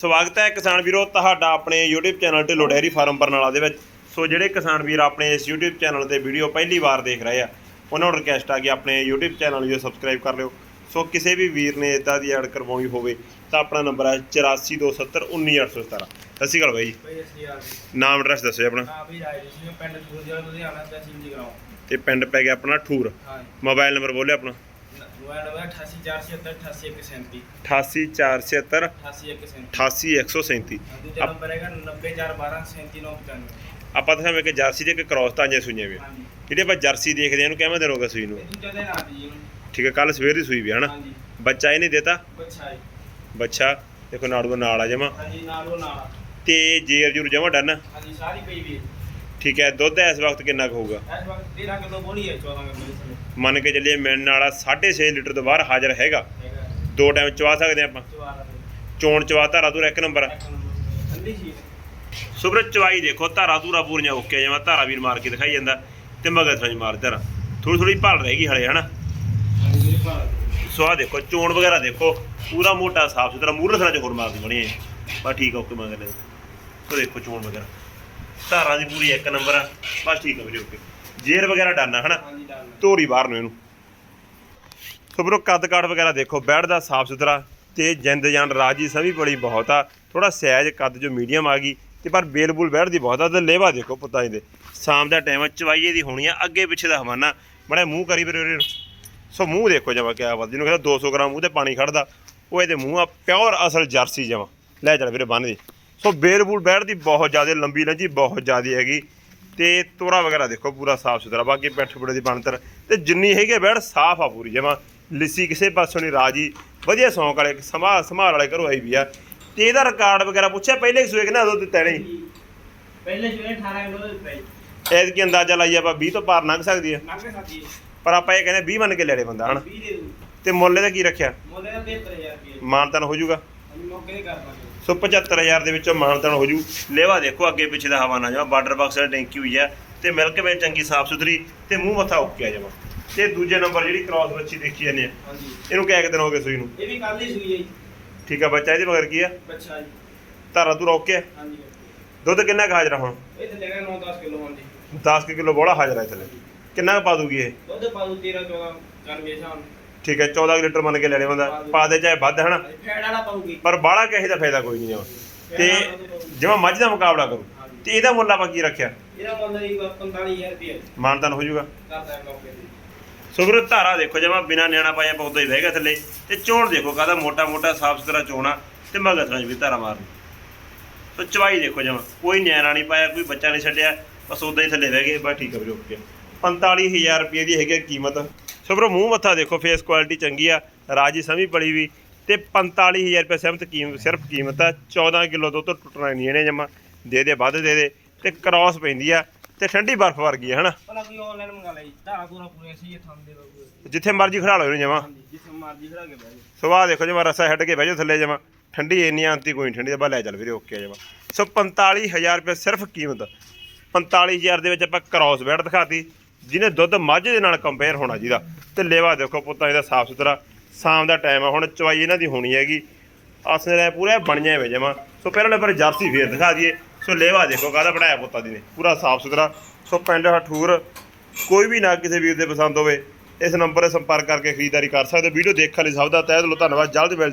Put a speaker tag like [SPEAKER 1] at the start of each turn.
[SPEAKER 1] ਸਵਾਗਤ ਹੈ ਕਿਸਾਨ ਵੀਰੋ ਤੁਹਾਡਾ ਆਪਣੇ YouTube channel Dhillon dairy farm Barnala ਦੇ ਵਿੱਚ। ਸੋ ਜਿਹੜੇ ਕਿਸਾਨ ਵੀਰ ਆਪਣੇ ਇਸ YouTube ਚੈਨਲ ਤੇ ਵੀਡੀਓ ਪਹਿਲੀ ਵਾਰ ਦੇਖ ਰਹੇ ਆ ਉਹਨਾਂ ਨੂੰ ਰਿਕਵੈਸਟ ਆ ਕਿ ਆਪਣੇ YouTube ਚੈਨਲ ਨੂੰ ਸਬਸਕ੍ਰਾਈਬ ਕਰ ਲਿਓ। ਸੋ ਕਿਸੇ ਵੀ ਵੀਰ ਨੇ ਇਦਾਂ ਦੀ ਐਡ ਕਰਵਾਉਣੀ ਹੋਵੇ ਤਾਂ ਆਪਣਾ ਨੰਬਰ ਹੈ 8427191817 ਸਤਿ ਸ਼੍ਰੀ ਅਕਾਲ ਬਾਈ। ਜੀ
[SPEAKER 2] ਭਾਈ ਅਸੀਂ ਆ ਗਏ
[SPEAKER 1] ਨਾਮ ਐਡਰੈਸ ਦੱਸੋ ਆਪਣਾ।
[SPEAKER 2] ਹਾਂ ਵੀ ਰਾਜ ਜੀ ਪਿੰਡ ਦੂਰ ਜਿਹੜਾ ਲੁਧਿਆਣਾ ਤਹਿਸੀਲ ਦੀ ਗਰਾਉਂ
[SPEAKER 1] ਤੇ ਪਿੰਡ ਪੈ ਗਿਆ ਆਪਣਾ ਠੂਰ।
[SPEAKER 2] ਹਾਂ
[SPEAKER 1] ਮੋਬਾਈਲ ਨੰਬਰ ਬੋਲਿਓ ਆਪਣਾ।
[SPEAKER 2] ਮੋਬਾਈਲ ਨੰਬਰ 88477
[SPEAKER 1] 88477
[SPEAKER 2] 88137
[SPEAKER 1] 88137
[SPEAKER 2] ਹਾਂ ਦੂਜਾ ਨੰਬਰ ਹੈਗਾ 90412
[SPEAKER 1] ਆਪਾਂ ਤਾਂ ਕਿ ਜਰਸੀ ਦੇ ਇੱਕ ਕ੍ਰਾਸ ਤਾਂ ਜੇ ਸੂਈਆਂ ਵੀ। ਜਿਹੜੇ ਆਪਾਂ ਜਰਸੀ ਦੇਖਦੇ ਆ ਇਹਨੂੰ ਕਿਵੇਂ ਦਿਨ ਹੋ ਗਿਆ ਸੂਈ ਨੂੰ?
[SPEAKER 2] ਦੂਜਾ ਦਿਨ ਆ ਜੀ ਇਹਨੂੰ
[SPEAKER 1] ਠੀਕ ਹੈ ਕੱਲ ਸਵੇਰ ਦੀ ਸੂਈ ਵੀ ਹਨਾ? ਬੱਚਾ ਇਹ ਨਹੀਂ ਦੇਤਾ?
[SPEAKER 2] ਬੱਚਾ
[SPEAKER 1] ਬੱਚਾ ਦੇਖੋ ਨਾੜੂ ਨਾਲ ਆ ਜਮਾ।
[SPEAKER 2] ਹਾਂਜੀ ਨਾਲ ਉਹ ਨਾਲ
[SPEAKER 1] ਤੇ ਜੇਰ ਜੂਰ ਜਮਾ ਡਨ।
[SPEAKER 2] ਹਾਂਜੀ ਸਾਰੀ ਪਈ ਵੀ।
[SPEAKER 1] ਠੀਕ ਹੈ ਦੁੱਧ ਇਸ ਵਕਤ ਕਿੰਨਾ ਕੁ ਹੋਊਗਾ?
[SPEAKER 2] ਇਸ ਵਕਤ 13 ਕਿਲੋ ਬੋਲੀ ਹੈ 14 ਕਿਲੋ ਇਸ ਵੇਲੇ
[SPEAKER 1] ਮੰਨ ਕੇ ਚੱਲੀਏ ਮਿਲਣ ਵਾਲਾ 6.5 ਲੀਟਰ ਤੋਂ ਬਾਹਰ ਹਾਜ਼ਰ ਹੈਗਾ।
[SPEAKER 2] ਹੈਗਾ।
[SPEAKER 1] ਦੋ ਟਾਈਮ ਚਵਾ ਸਕਦੇ ਆਪਾਂ?
[SPEAKER 2] ਚਵਾਰਾ
[SPEAKER 1] ਚੋਣ ਚਵਾ ਧਾਰਾ ਧੂਰਾ ਇੱਕ ਨੰਬਰ
[SPEAKER 2] ਠੰਡੀ ਸੀ
[SPEAKER 1] ਸੁਬਰ ਚਵਾਈ ਦੇਖੋ ਧਾਰਾ ਧੂਰਾ ਪੂਰੀਆਂ ਓਕੇ ਜਮਾ ਧਾਰਾ ਵੀਰ ਮਾਰ ਕੇ ਦਿਖਾਈ ਜਾਂਦਾ ਤੇ ਮਗਰ ਥਾਂ ਮਾਰ ਧਾਰਾ ਥੋੜੀ ਥੋੜੀ ਭਾਲ ਰਹੇਗੀ ਹਲੇ ਹਨਾ? ਸੋ ਆਹ ਦੇਖੋ ਚੋਣ ਵਗੈਰਾ ਦੇਖੋ ਪੂਰਾ ਮੋਟਾ ਸਾਫ਼ ਸੁਥਰਾ ਮੂਹਰੇ ਥਾਂ ਚ ਹੋਰ ਮਾਰਦੀ ਬਣੀ ਹੈ ਬਸ ਠੀਕ ਆ ਓਕੇ ਮਗਰ ਲੈ ਸੋ ਦੇਖੋ ਚੋਣ ਵਗੈਰਾ। ਧਾਰਾਂ ਦੀ ਪੂਰੀ ਇੱਕ ਨੰਬਰ ਆ। ਬਸ ਠੀਕ ਆ ਵੀਰੇ ਓਕੇ ਜੇਰ ਵਗੈਰਾ ਡਾਨਾ ਹਨਾ?
[SPEAKER 2] ਹਾਂਜੀ
[SPEAKER 1] ਧੋਰੀ ਬਾਹਰ ਨੂੰ ਇਹਨੂੰ। ਸੋ ਬਰੋ ਕੱਦ ਕਾਠ ਵਗੈਰਾ ਦੇਖੋ ਬੈਡ ਦਾ ਸਾਫ਼ ਸੁਥਰਾ ਤੇ ਜਿੰਦ ਜਾਨ ਰਾਜੀ ਸਭੀ ਬੜੀ ਬਹੁਤ ਆ। ਥੋੜਾ ਸਾਈਜ਼ ਕੱਦ ਜੋ ਮੀਡੀਅਮ ਆ ਗਈ ਤੇ ਪਰ ਬੇਲਬੁਲ ਬੈਡ ਦੀ ਬਹੁਤ ਆ। ਤੇ ਲੇਵਾ ਦੇਖੋ ਪੁੱਤਾਂ ਇਹਦੇ। ਸ਼ਾਮ ਦਾ ਟਾਈਮ ਚਵਾਈਏ ਦੀ ਹੋਣੀ ਆ ਅੱਗੇ ਪਿੱਛੇ ਦਾ ਹਵਾਨਾ। ਬੜਾ ਮੂੰਹ ਕਰੀ ਵੀਰੇ ਵੀਰੇ ਸੋ ਮੂੰਹ ਦੇਖੋ ਜਮਾ ਕਿਆ ਬਾਤ ਜਿਹਨੂੰ ਕਹਿੰਦਾ 200 ਗ੍ਰਾਮ ਮੂੰਹ ਤੇ ਪਾਣੀ ਖੜਦਾ ਉਹ ਇਹਦੇ ਮੂੰਹ ਆ ਪਿਓਰ ਅਸਲ ਜਰਸੀ ਜਮਾ। ਲੈ ਚੱਲ ਵੀਰੇ ਬੰਨ ਦੀ। ਸੋ ਬੇਲਬੁਲ ਬੈਡ ਦੀ ਬਹੁਤ ਜ਼ਿਆਦਾ ਲੰਬੀ ਲੰਜੀ ਬਹੁਤ ਜ਼ਿਆਦਾ ਹੈਗੀ। ਤੇ ਤੋਰਾ ਵਗੈਰਾ ਦੇਖੋ ਪੂਰਾ ਸਾਫ਼ ਸੁਥਰਾ ਬਾਕੀ ਪਿੱਠ ਪੁੜੇ ਦੀ ਬਣਤਰ। ਤੇ ਜਿੰਨੀ ਹੈਗੀ ਬੈਡ ਸਾਫ਼ ਆ ਪੂਰੀ ਜਮਾ ਲਿੱਸੀ ਕਿਸੇ ਪਾਸੋਂ ਨਹੀਂ ਰਾਜੀ। ਵਧੀਆ ਸੌਂਕ ਵਾਲੇ ਸੰਭਾਲ ਸੰਭਾਲ ਵਾਲੇ ਘਰੋਂ ਆਈ ਵੀ ਆ। ਤੇ ਇਹਦਾ ਰਿਕਾਰਡ ਵਗੈਰਾ ਪੁੱਛਿਆ? ਪਹਿਲੇ ਹੀ ਸੂਏ ਕਿ ਨਾ ਦੁੱਧ ਦਿੱਤਾ ਨਹੀਂ
[SPEAKER 2] ਪਹਿਲੇ ਜਿਹੜੇ 18 ਕਿਲੋ ਦੇ ਪਈ
[SPEAKER 1] ਐਦ ਕੀ ਅੰਦਾਜ਼ਾ ਲਾਈ ਆਪਾਂ 20 ਤੋਂ ਪਾਰ ਲੰਘ ਸਕਦੀ ਹੈ
[SPEAKER 2] ਨੰਗੇ ਸਾਥੀ
[SPEAKER 1] ਪਰ ਆਪਾਂ ਇਹ ਕਹਿੰਦੇ 20 ਮੰਨ ਕੇ ਲੈਣੇ ਬੰਦਾ ਹਨਾ?
[SPEAKER 2] 20 ਦੇ ਦੂ
[SPEAKER 1] ਤੇ ਮੁੱਲ ਇਹਦਾ ਕੀ ਰੱਖਿਆ?
[SPEAKER 2] ਮੋਲੇ ਦਾ 73000 ਰੁਪਏ।
[SPEAKER 1] ਮਾਨਤਨ ਹੋ ਜਾਊਗਾ।
[SPEAKER 2] ਮੌਕੇ ਕਰ
[SPEAKER 1] ਸੋ 75000 ਦੇ ਵਿੱਚੋਂ ਮਾਨਤਨ ਹੋ ਜੂ। ਲੇਵਾ ਦੇਖੋ ਅੱਗੇ ਪਿੱਛੇ ਦਾ ਹਵਾਨਾ ਜਮਾ ਬਾਰਡਰ ਬਾਕਸ ਵਾਲੀ ਟੈਂਕੀ ਹੋਈ ਆ ਤੇ ਮਿਲਕ ਵੇ ਚੰਗੀ ਸਾਫ਼ ਸੁਥਰੀ ਤੇ ਮੂੰਹ ਮੱਥਾ ਓਕੇ ਆ ਜਮਾ ਤੇ ਦੂਜੇ ਨੰਬਰ ਜਿਹੜੀ ਕ੍ਰਾਸ ਬੱਚੀ ਦੇਖੀ ਜਾਂਦੇ ਆ।
[SPEAKER 2] ਹਾਂਜੀ।
[SPEAKER 1] ਇਹਨੂੰ ਕਿਆ ਕੁ ਦਿਨ ਹੋ ਗਏ ਸੂਈ ਨੂੰ?
[SPEAKER 2] ਇਹ ਵੀ ਕੱਲ ਹੀ ਸੂਈ ਹੈ ਜੀ।
[SPEAKER 1] ਠੀਕ ਆ ਬੱਚਾ ਇਹਦੇ ਮਗਰ ਕੀ ਆ?
[SPEAKER 2] ਬੱਚਾ ਜੀ।
[SPEAKER 1] ਧਾਰਾ ਤੂੰ ਓਕੇ ਆ?
[SPEAKER 2] ਹਾਂਜੀ।
[SPEAKER 1] ਦੁੱਧ ਕਿੰਨਾ ਕੁ ਹਾਜ਼ਰ ਹੁਣ?
[SPEAKER 2] ਇਹ ਤੇ ਜਗ੍ਹਾ 9-10 ਕਿਲੋ ਹੁੰਦੀ
[SPEAKER 1] 10 ਕਿਲੋ ਬੋਲਾ ਹਾਜ਼ਰ ਆ ਥੱਲੇ ਕਿੰਨਾ ਕੁ ਪਾ ਦੂਗੀ ਇਹ?
[SPEAKER 2] ਦੁੱਧ ਪਾਉ 13-14 ਕਰਨਗੇ ਸ਼ਾਮ
[SPEAKER 1] ਠੀਕ ਹੈ 14 ਲੀਟਰ ਮੰਨ ਕੇ ਲੈਣੇ ਬੰਦਾ ਪਾ ਦੇ ਚਾਹੇ ਵੱਧ ਹਨਾ?
[SPEAKER 2] ਫੈੜ ਵਾਲਾ ਪਾਉਗੀ
[SPEAKER 1] ਪਰ ਬਾਹਲਾ ਕਿਸੇ ਦਾ ਫਾਇਦਾ ਕੋਈ ਨਹੀਂ ਜਮਾ ਤੇ ਜਿਵੇਂ ਮੱਝ ਦਾ ਮੁਕਾਬਲਾ ਕਰੂ। ਤੇ ਇਹਦਾ ਮੁੱਲ ਆਪਾਂ ਕੀ ਰੱਖਿਆ?
[SPEAKER 2] ਇਹਦਾ ਮੁੱਲ ਹੀ 45000 ਰੁਪਏ।
[SPEAKER 1] ਮਾਨਤਨ ਹੋ ਜਾਊਗਾ।
[SPEAKER 2] ਕਰਦਾ ਹੈ ਮੌਕੇ ਤੇ।
[SPEAKER 1] ਸੁਬਰ ਧਾਰਾ ਦੇਖੋ ਜਮਾ ਬਿਨਾ ਨਿਆਣਾ ਪਾਇਆ ਪੌਦਾ ਹੀ ਬਹਿਗਾ ਥੱਲੇ। ਤੇ ਚੋਣ ਦੇਖੋ ਕਾਹਦਾ ਮੋਟਾ ਮੋਟਾ ਸਾਫ਼ ਸੁਥਰਾ ਚੋਣਾ ਤੇ ਮਗਰ ਤੋਂ ਵੀ ਧਾਰਾ ਮਾਰਨੀ। ਸੋ ਚਵਾਈ ਦੇਖੋ ਜਮਾ। ਕੋਈ ਨਿਆਣਾ ਨਹੀਂ ਪਾਇਆ ਕੋਈ ਬੱਚਾ ਨਹੀਂ ਛੱਡਿਆ। ਬਸ ਉਦਾਂ ਹੀ ਥੱਲੇ ਬਹਿ ਗਏ ਬਸ ਠੀਕ ਆ ਵੀਰੇ ਓਕੇ। 45000 ਰੁਪਏ ਦੀ ਹੈਗੀ ਆ ਕੀਮਤ ਸੁਬਰ ਮੂੰਹ ਮੱਥਾ ਦੇਖੋ ਫੇਸ ਕੁਆਲਿਟੀ ਚੰਗੀ ਆ ਰਾਜੀ ਸਮੀ ਪੜੀ ਵੀ ਤੇ 45000 ਰੁਪਏ ਸਿਮਤ ਕੀਮਤ ਸਿਰਫ ਕੀਮਤ ਆ 14 ਕਿਲੋ ਦੁੱਧ ਟੁੱਟਣਾ ਨਹੀਂ ਇਹਨੇ ਜਮਾ ਦੇ ਦੇ ਵੱਧ ਦੇ ਦੇ ਤੇ ਕ੍ਰਾਸ ਪੈਂਦੀ ਆ ਤੇ ਠੰਡੀ ਬਰਫ਼ ਵਰਗੀ ਆ ਹਨਾ?
[SPEAKER 2] ਭਲਾ ਕੋਈ ਆਨਲਾਈਨ ਮੰਗਾ ਲਈ ਧਾਰਾ ਪੂਰਾ ਪੂਰੇ ਸੀ ਇਹ ਥੰਮ ਦੇ ਬਾਬੂ
[SPEAKER 1] ਜਿੱਥੇ ਮਰਜ਼ੀ ਖੜਾ ਲਓ ਇਹਨੂੰ ਜਮਾ।
[SPEAKER 2] ਜਿੱਥੇ ਮਰਜ਼ੀ ਖੜਾ ਕੇ ਬਹਿ ਜਾ
[SPEAKER 1] ਸੁਬਾਹ ਦੇਖੋ ਜਮਾ ਰਸਾ ਛੱਡ ਕੇ ਬਹਿ ਜਾਓ ਥੱਲੇ ਜਮਾ। ਠੰਡੀ ਇੰਨੀ ਆਂਤੀ ਕੋਈ ਨਹੀਂ ਠੰਡੀ ਦਾ ਬਾ ਲੈ ਚੱਲ ਵੀਰੇ ਓਕੇ ਜਮਾ। ਸੋ 45000 ਰੁਪਏ ਸਿਰਫ ਕੀਮਤ 45000 ਦੇ ਵਿੱਚ ਆਪਾਂ ਕ੍ਰਾਸ ਬੈਡ ਦਿਖਾਤੀ ਜਿਹਨੇ ਦੁੱਧ ਮੱਝ ਦੇ ਨਾਲ ਕੰਪੇਅਰ ਹੋਣਾ ਜਿਹਦਾ। ਤੇ ਲੇਵਾ ਦੇਖੋ ਪੁੱਤਾਂ, ਇਹਦਾ ਸਾਫ਼ ਸੁਥਰਾ। ਸ਼ਾਮ ਦਾ ਟਾਈਮ ਆ, ਹੁਣ ਚਵਾਈ ਇਹਨਾਂ ਦੀ ਹੋਣੀ ਹੈਗੀ। ਆਸਨੇ ਲੈ ਪੂਰਾ ਬਣਿਆ ਵੇ ਜਮਾ। ਸੋ ਪਹਿਲਾਂ ਨੰਬਰ ਜਰਸੀ ਫੇਰ ਦਿਖਾ ਦਈਏ। ਸੋ ਲੇਵਾ ਦੇਖੋ ਕਾਹਦਾ ਬਣਾਇਆ ਪੁੱਤਾਂ ਦੀ ਨੇ। ਪੂਰਾ ਸਾਫ਼ ਸੁਥਰਾ। ਸੋ ਪਿੰਡ ਹਠੂਰ, ਕੋਈ ਵੀ ਨਾ ਕਿਸੇ ਵੀਰ ਦੇ ਪਸੰਦ ਹੋਵੇ, ਇਸ ਨੰਬਰ 'ਤੇ ਸੰਪਰਕ ਕਰਕੇ ਖਰੀਦਦਾਰੀ ਕਰ ਸਕਦੇ ਹੋ। ਵੀਡੀਓ ਦੇਖਣ ਲਈ ਸਭ ਦਾ ਤਹਿ ਦਿਲੋਂ ਧੰਨਵਾਦ। ਜਲਦ ਮਿਲ ਜਾਏ